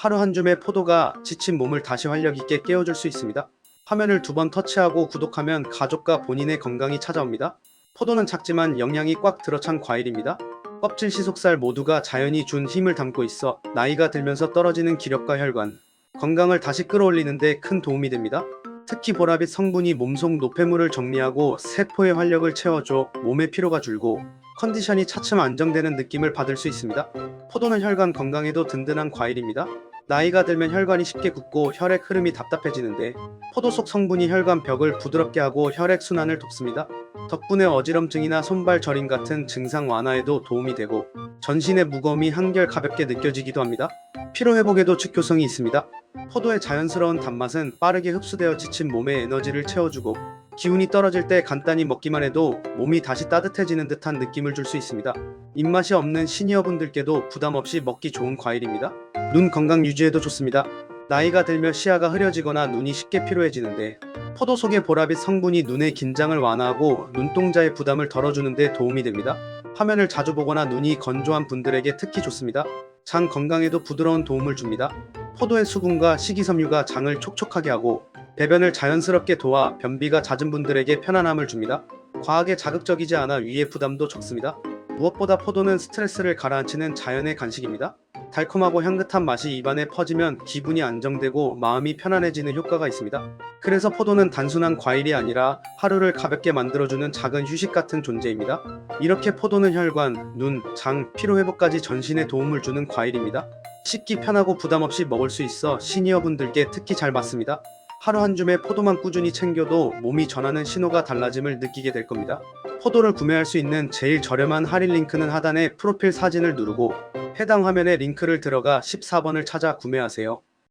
하루 한 줌의 포도가 지친 몸을 다시 활력 있게 깨워줄 수 있습니다. 화면을 두 번 터치하고 구독하면 가족과 본인의 건강이 찾아옵니다. 포도는 작지만 영양이 꽉 들어찬 과일입니다. 껍질 시속살 모두가 자연이 준 힘을 담고 있어 나이가 들면서 떨어지는 기력과 혈관, 건강을 다시 끌어올리는데 큰 도움이 됩니다. 특히 보라빛 성분이 몸속 노폐물을 정리하고 세포의 활력을 채워줘 몸의 피로가 줄고 컨디션이 차츰 안정되는 느낌을 받을 수 있습니다. 포도는 혈관 건강에도 든든한 과일입니다. 나이가 들면 혈관이 쉽게 굳고 혈액 흐름이 답답해지는데 포도 속 성분이 혈관 벽을 부드럽게 하고 혈액 순환을 돕습니다. 덕분에 어지럼증이나 손발 저림 같은 증상 완화에도 도움이 되고 전신의 무거움이 한결 가볍게 느껴지기도 합니다. 피로 회복에도 즉효성이 있습니다. 포도의 자연스러운 단맛은 빠르게 흡수되어 지친 몸에 에너지를 채워주고 기운이 떨어질 때 간단히 먹기만 해도 몸이 다시 따뜻해지는 듯한 느낌을 줄 수 있습니다. 입맛이 없는 시니어분들께도 부담 없이 먹기 좋은 과일입니다. 눈 건강 유지에도 좋습니다. 나이가 들며 시야가 흐려지거나 눈이 쉽게 피로해지는데 포도 속의 보라빛 성분이 눈의 긴장을 완화하고 눈동자의 부담을 덜어주는 데 도움이 됩니다. 화면을 자주 보거나 눈이 건조한 분들에게 특히 좋습니다. 장 건강에도 부드러운 도움을 줍니다. 포도의 수분과 식이섬유가 장을 촉촉하게 하고 배변을 자연스럽게 도와 변비가 잦은 분들에게 편안함을 줍니다. 과하게 자극적이지 않아 위의 부담도 적습니다. 무엇보다 포도는 스트레스를 가라앉히는 자연의 간식입니다. 달콤하고 향긋한 맛이 입안에 퍼지면 기분이 안정되고 마음이 편안해지는 효과가 있습니다. 그래서 포도는 단순한 과일이 아니라 하루를 가볍게 만들어주는 작은 휴식 같은 존재입니다. 이렇게 포도는 혈관, 눈, 장, 피로회복까지 전신에 도움을 주는 과일입니다. 씹기 편하고 부담 없이 먹을 수 있어 시니어분들께 특히 잘 맞습니다. 하루 한 줌의 포도만 꾸준히 챙겨도 몸이 전하는 신호가 달라짐을 느끼게 될 겁니다. 포도를 구매할 수 있는 제일 저렴한 할인 링크는 하단에 프로필 사진을 누르고 해당 화면에 링크를 들어가 14번을 찾아 구매하세요.